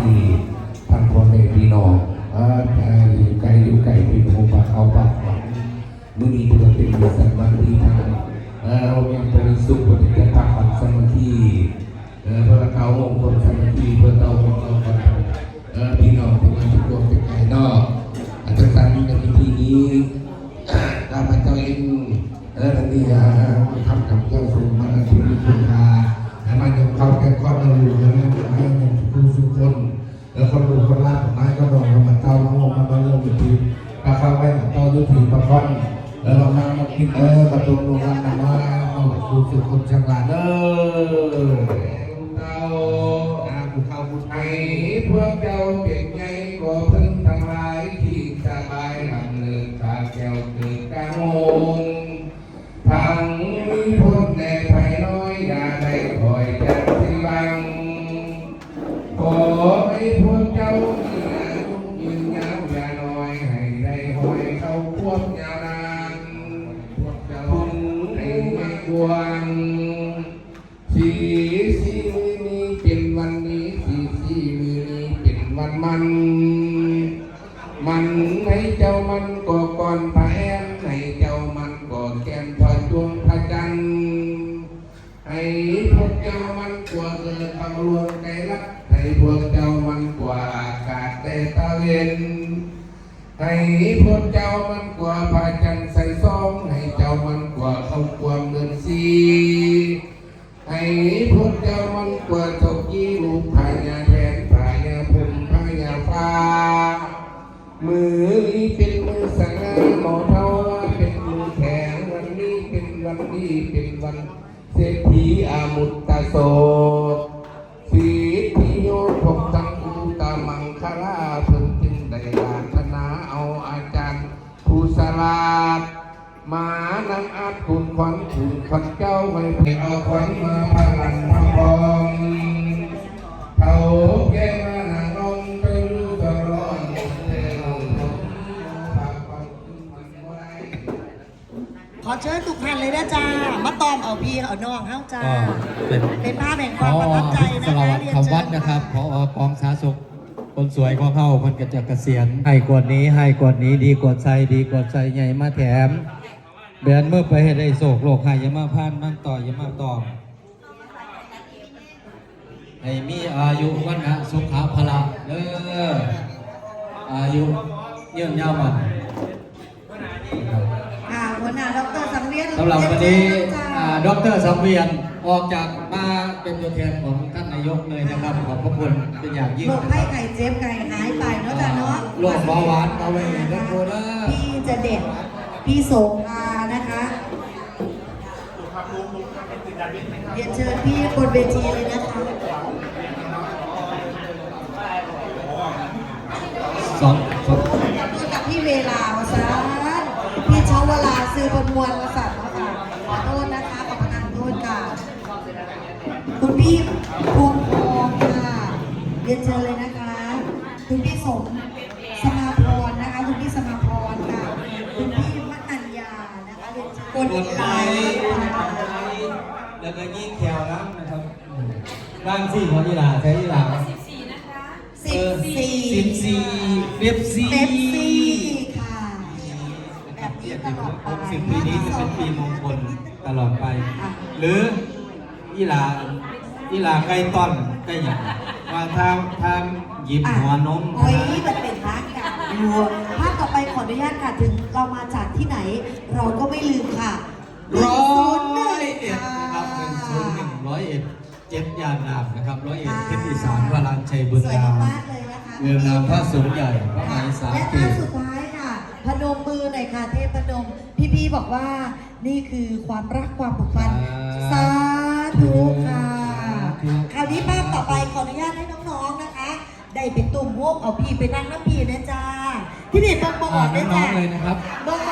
ที่ทางพ่อแม่พี่น้องเอ่ออยู่ไกลอยู่ไกลพี่น้องฝากเอาฝากหวังมือนี้จะเป็นบริษัทบาที่ทางเรายังบริสุทธิ์บริจาคปันสมัคคีเพื่อเขาองค์คนสมัคคีเพื่อเราองค์เราพี่น้องทุกคนทุกคนเป็นไงเนาะอาจารย์ในพิธีนี้ข้าพเจ้าเองเออทันทีนะทำกับเจ้าสูงม แล้วคนดูคนลาบไม้ก็ดองมันเต้าน้องมาบ้านเรื่องอยู่ที่ปลาเข้าไปมาเต้าดูที่ปลาค่อนแล้วเรามามากินเออประตูโรงงานนะว่าเอาดูสุคนจังหวะเด้อเต้าอาภูเขาภูไทยพวกเจ้า เจ้ามีอายุยืนยาวอย่าน้อยให้ได้หอยเข้าควบยาวนานพวกเจ้าให้ไม่กวางสีสีมือนี้เป็นวันนี้สีสีมือนี้เป็นวันมัน มันให้เจ้ามันก็ก่อนพระแอนให้เจ้ามันก็แก้มพอดวงพระจันทร์ให้พวกเจ้ามันกว่าเกิด เอารวงใจรักให้พวกเจ้ามันกว่าอากาศได้ตะเวนให้พวกเจ้ามันกว่าพระจันใส่ซองให้เจ้ามันกว่าเข้ากว่าเงินสีให้พวกเจ้ามันกว่าตกยี่ลูกพายาแทนพายาพุ่มพายาฟ้ามือนี้เป็นมือสังงานหมอเท่าว่าเป็นมือแข็งวันนี้เป็นวันนี้เป็นวันเศรษฐีอามุตตะโส นังอาจคุณขวัญคุณขวัญเจ้าไม่ไปเอาขวัญมาพลันพำพองเขาแก้มานางนงไปรู้ตลอดเดินฝากความคุณมันไว้ขอเชิญทุกท่านเลยนะจ้ามาตอมเอาพี่เอาน้องเฮ้าจ้าก็เป็นเป็นภาพแห่งคพวามอประทับใจสนะวัคะสดิ์เรียนคำเชิวัดญนะครับพอกองสาธารณสุขคนสวยของเขาเพิ่นก็จะเกษียณให้กวดนี้ให้กวดนี้ดีกวดใส่ดีกวดใส่ใหญ่มาแถม เดือนเมื่อไปให้ได้โศกโลกให้อยามาพานมันต่ออยามาตอมให้มีอายุวันนะสุขภาละเด้ออายุยืนยาวมันค่ะหัวหน้าดรสังเวียนสำหรับวันนี้เรียเชิญอ่าจ้าดรสังเวียนออกจากมาเป็นตัวแทนของท่านนายกเลยนะครับขอบพระคุณเป็นอย่างยิ่งโรคนะไข้ครับไข้เจ็บไข้หายไปเนาะจ้าเนาะโรคเบาหวานเอาไว้เห็นนะโคนะพี่จะเด็ด พี่โสภานะคะเรียนเชิญพี่บนเวทีเลยนะคะสองสองกับพี่กับพี่เวลาวสารพี่ชาวลาซื้อประมวลวสัตว์เนาะค่ะขอโทษนะคะขอประทานโทษค่ะคุณพี่พวงทองค่ะเรียนเชิญเลยนะคะคุณพี่สมสมา กดไลค์ค่ะแล้วก็ยิ่งแขวน้ำนะครับร่างสี่ของยีหลาใช้ยีหลาสิบสี่สิบสี่เบบสี่เป๊ปซี่ค่ะแบบนี้ตลอดไปหกสิบปีนี้จะเป็นปีมงคลตลอดไป หรือยีหลายีหลาไก่ต้อนไก่หยังว่าทางทางหยิบหัวนมโอ้ยนี่มันเป็นรัก กันรัวภาพต่อไปขออนุญาตค่ะถึงเรามาจากที่ไหน เราก็ไม่ลืมค่ะร้อยเอ็ดค่ะนะครับหนึ่งศูนย์หนึ่งร้อยเอ็ดเจ็ดยานนามนะครับร้อยเอ็ดเพชรอีสานวรานชัยบุญสวยงามมากๆเลยนะคะเมืองนามพระสูงใหญ่พระมหาสาและเกท่าตสุดท้ายค่ะ พนมมือหน่อยค่ะ เทพพนม พี่ๆบอกว่านี่คือความรักความผูกพันสาธุค่ะคราวนี้ภาพต่อไปขออนุญาตให้น้องๆนะคะ ได้เป็นตุ่มโฮกเอาพี่ไปนั่งน้ำพี่นะจ้า ที่นี่เบิ้งมาออ่าอกได้น้อจ้างๆเลยนะครับเบิ้งมาออกไ